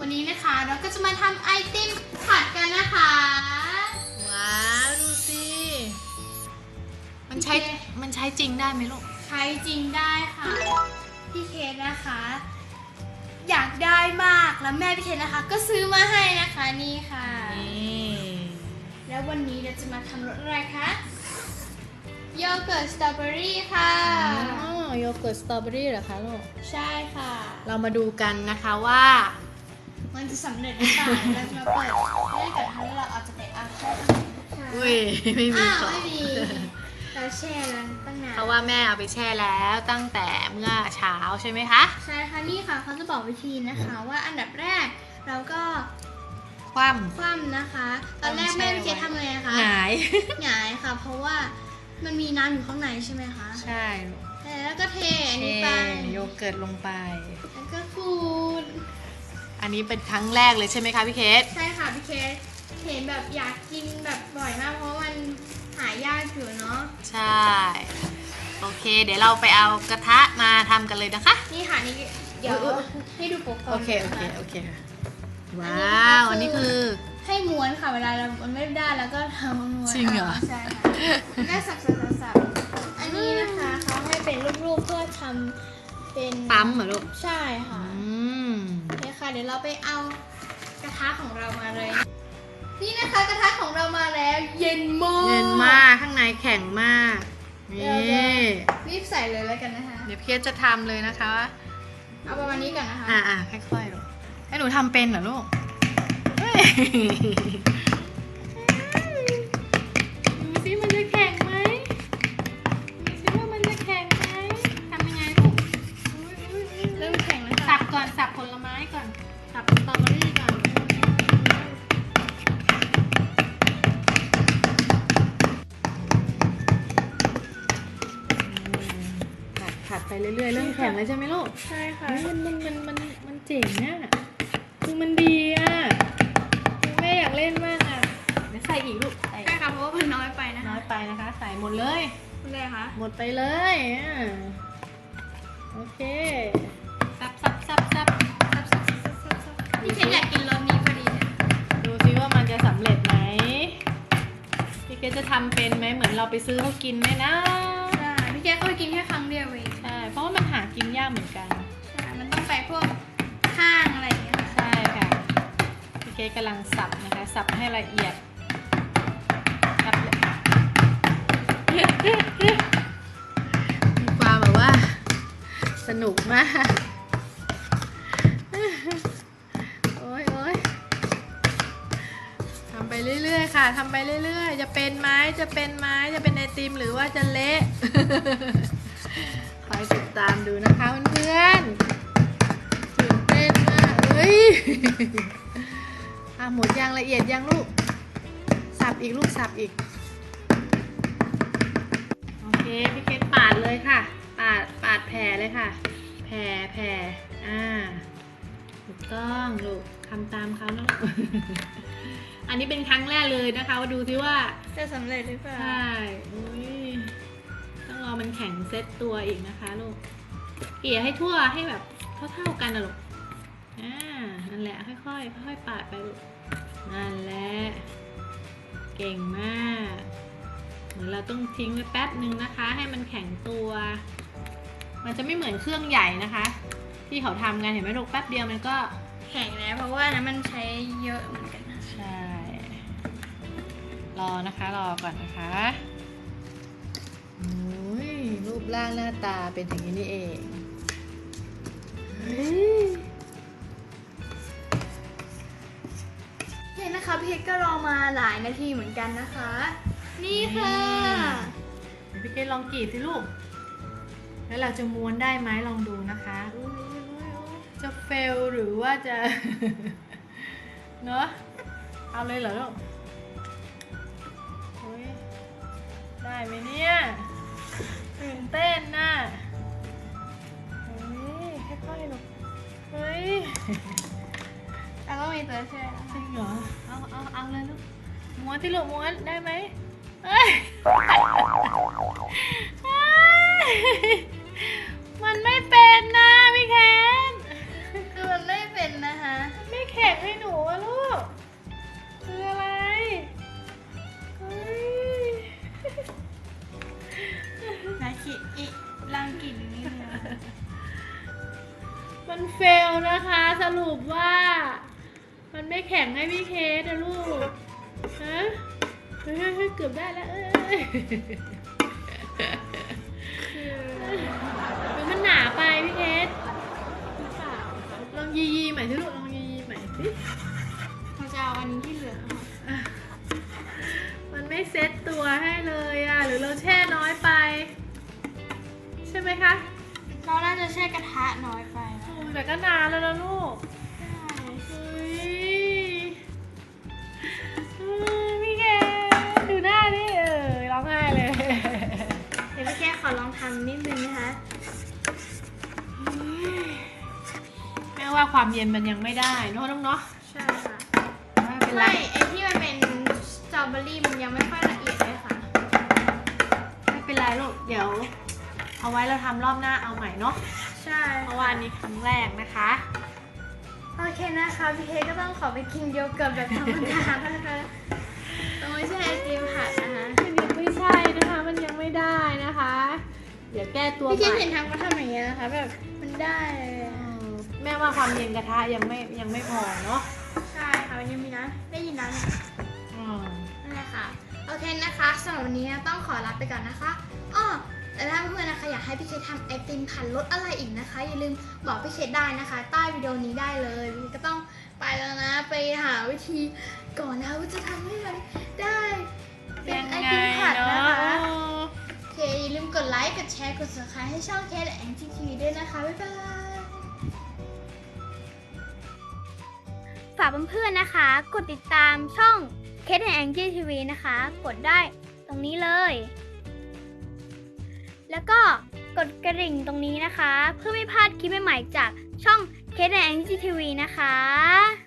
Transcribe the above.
วันนี้นะคะเราก็จะมาทำไอติมผัดกันนะคะ ว้าวดูสิ มันใช้ โอเค มันใช้จริงได้ไหมลูก ใช้จริงได้ค่ะ พี่เคสนะคะ อยากได้มากแล้วแม่พี่เคสนะคะ ก็ซื้อมาให้นะคะนี่ค่ะ นี่ แล้ววันนี้เราจะมาทำรสอะไรคะโยเกิร์ตสตรอเบอรี่ค่ะ อ๋อโยเกิร์ตสตรอเบอรี่เหรอคะลูก ใช่ค่ะ เรามาดูกันนะคะว่า มันจะสำเร็จหรือเปล่าเราจะมาเปิดให้กับทั้งเราอาจจะไปเอาแช่ค่ะอุ้ยไม่มีอ้าวของไม่มีเราแช่แล้วตั้งนานเพราะว่าแม่เอาไปแช่แล้วตั้งแต่เมื่อเช้าใช่ไหมคะใช่ค่ะนี่ค่ะเขาจะบอกวิธีนะคะว่าอันดับแรกเราก็คว่คว่ำนะคะ ตอนแรกแม่พี่เคทำไงคะำหงายหงายค่ะ เพราะว่ามันมีน้ำอยู่ข้างในใช่ไหมคะ ใช่ลูกแล้วก็เทอันเทนี้ไปโยเกิร์ตลงไป แล้วก็ขูด อันนี้เป็นครั้งแรกเลยใช่ไหมคะพี่เคสใช่ค่ะพี่เคทเห็นแบบอยากกินแบบบ่อยมากเพราะว่ามันหายากอยู่เนาะใช่ โอเค เดี๋ยวเราไปเอากระทะมาทำกันเลยนะคะ นี่ค่ะนี่เดี๋ยวอุ๊ยให้ดูโปกก่อนโอเค โอเคนะะโอเคค่ะอัว้นนี้นะคะาว อันนี้คือ ให้ม้วนค่ะเวลาเรามันไม่ได้แล้วก็ทำม้วนจริงเหรอ ใช่ค่ะแล้วก็สับสับสับสับอันนี้นะคะเขาให้เป็นรูปๆเพื่อทำ เป็นปั๊มเหรอลูกใช่ค่ะอืมโอเคค่ะ เดี๋ยวเราไปเอากระทะของเรามาเลย นี่นะคะกระทะของเรามาแล้ว เย็นมากเย็นมากข้างในแข็งมากนี่รีบใส่เลยแล้วกันนะคะ เดี๋ยวพี่เคสจะทำเลยนะคะ เอาประมาณนี้ก่อนนะคะ อ่าอ่าค่อยๆลูกให้หนูทำเป็นเหรอลูก เรื่อยๆ เริ่มแข็งแล้วใช่ไหมลูกใช่ค่ะเฮ้ยมันมันมันมันมันเจ๋งอะคือมันดีอะคือแม่อยากเล่นมากอะเดี๋ยวใส่อีกลูกใส่ใช่ค่ะเพราะว่ามันน้อยไปนะคะน้อยไปนะคะ ใส่หมดเลยคุณเลยคะหมดไปเลยอะโอเคสับสับสับสับซับซับซับซับซับซับนี่ฉันอยากกินรสนี้พอดีเลยดูซิว่ามันจะสำเร็จไหมพี่เกดจะทำเป็นไหมเหมือนเราไปซื้อเขากินไหมนะใช่พี่แกก็ไปกินแค่ครั้งเดียวเองใช่ เพราะว่ามันหากินยากเหมือนกัน ใช่มันต้องไปพวกห้างอะไรอย่างเงี้ยค่ะใช่ค่ะพี่เกดกำลังสับนะคะ สับให้ละเอียดสับเลยมีความแบบว่า สนุกมาก โอ้ยโอ้ยทำไปเรื่อยๆค่ะทำไปเรื่อยๆ จะเป็นไม้จะเป็นไม้จะเป็นไอติมหรือว่าจะเละคอย ติดตามดูนะคะเพื่อนๆตื่นเต้นมากเฮ้ยอะหมดยางละเอียดยังลูก สับอีกลูกสับอีก โอเคพี่เคสปาดเลยค่ะ ปาดปาดแผ่เลยค่ะ แผ่แผ่อ่าถูกต้องลูกทำตามเขานะลูกอันนี้เป็นครั้งแรกเลยนะคะว่าดูซิว่าจะสำเร็จหรือเปล่า ใช่ แข็งเซ็ตตัวอีกนะคะลูกเกลี่ยให้ทั่วให้แบบเท่าๆกันนะลูกอ่านั่นแหละค่อยๆค่อยๆปาดไปลูกนั่นแหละเก่งมาก เหมือนเราต้องทิ้งไว้แป๊บหนึ่งนะคะ ให้มันแข็งตัว มันจะไม่เหมือนเครื่องใหญ่นะคะ ที่เขาทำกันเห็นไหมลูกแป๊บเดียวมันก็แข็งแล้วเพราะว่าอันนั้นมันใช้เยอะเหมือนกันนะใช่รอนะคะรอก่อนนะคะโอ้ย รูปร่างหน้าตาเป็นอย่างนี้นี่เองเฮ้ยเห็นนะคะพี่เอกก็รอมาหลายนาทีเหมือนกันนะคะ นี่ค่ะเดี๋ยวพี่เกดลองกรีดสิลูก แล้วเราจะม้วนได้ไหมลองดูนะคะอุ๊ยอุ๊ยอุ๊ยอุ๊ยจะเฟลหรือว่าจะ เนอะเอาเลยเหรอลูกอุ๊ยได้ไหมเนี่ย ตื่นเต้นน่ะเฮ้ยค่อยๆลูกเฮ้ยแล้วก็มีตัวช่วยนะจริงเหรอ เอาเอาเอาเลยลูกม้วนที่ลูกม้วนได้ไหมเอ้ยเอ้ยมันไม่เป็นนะพี่แคนคือมันไม่เป็นนะคะมันไม่นะคะ สรุปว่า มันไม่แข็งให้พี่เคสนะลูกฮะเฮ้ยเกือบได้แล้วเอ้ยหรือมันหนาไปพี่เคสหรือเปล่าลองยียีใหม่สิลูกลองยียีใหม่สิเราจะเอาอันนี้ที่เหลือมันไม่เซ็ตตัวให้เลยอะ หรือเราแช่น้อยไป ใช่ไหมคะ เราน่าจะแช่กระทะน้อยไป แต่ก็นานแล้วนะลูกใช่เฮ้ยเฮ้ยพี่แกดูหน้าดิเออร้องไห้เลย เดี๋ยวพี่แค่ขอลองทำนิดนึงนะคะ แม่ว่าความเย็นมันยังไม่ได้เนอะน้องเนาะใช่ค่ะไม่เป็นไรไม่ไอที่มันเป็นสตรอเบอรี่มันยังไม่ค่อยละเอียดเลยค่ะ ไม่เป็นไรลูกเดี๋ยว เอาไว้เราทำรอบหน้าเอาใหม่เนาะ ใช่เพราะว่าอันนี้ครั้งแรกนะคะ โอเคนะคะพี่เคก็ต้องขอไปกินโยเกิร์ตแบบธรรมดานะคะต้องไม่ใช่ไอติมผัดนะคะมันยังไม่ใช่นะคะ มันยังไม่ได้นะคะ เดี๋ยวแก้ตัวพี่ใหคิดม่เห็นทำก็ทำอย่างเงี้ยนะคะแบบมันได้เลยเออะอแม่ว่าความเย็นกระทะยังไม่ยังไม่พอเนาะใช่ค่ะมันยังมีนะได้ยินนะเนี่ยอืม นั่นแหละค่ะโอเคนะคะสำหรับวันนี้ต้องขอลาไปก่อนนะคะอ้อแต่ถ้าเพื่อนๆนะคะอยากให้พี่เคทำไอติมผัดรสอะไรอีกนะคะ อย่าลืมบอกพี่เคทได้นะคะ ใต้วิดีโอนี้ได้เลยพี่ก็ต้องไปแล้วนะ ไปหาวิธีก่อนนะว่าจะทำให้มันได้เป็นไอติมผัดนะคะเออโอเคอย่าลืมกดไลค์กดแชร์กด subscribe ให้ช่องเคทแองจีทีด้วยนะคะบ๊ายบายฝากเพื่อนๆนะคะ กดติดตามช่อง เคทแองจี้ทีวีนะคะ กดได้ตรงนี้เลย แล้วก็กดกระดิ่งตรงนี้นะคะ เพื่อไม่พลาดคลิปใหม่ๆจากช่องเคทแองจี้ทีวีนะคะ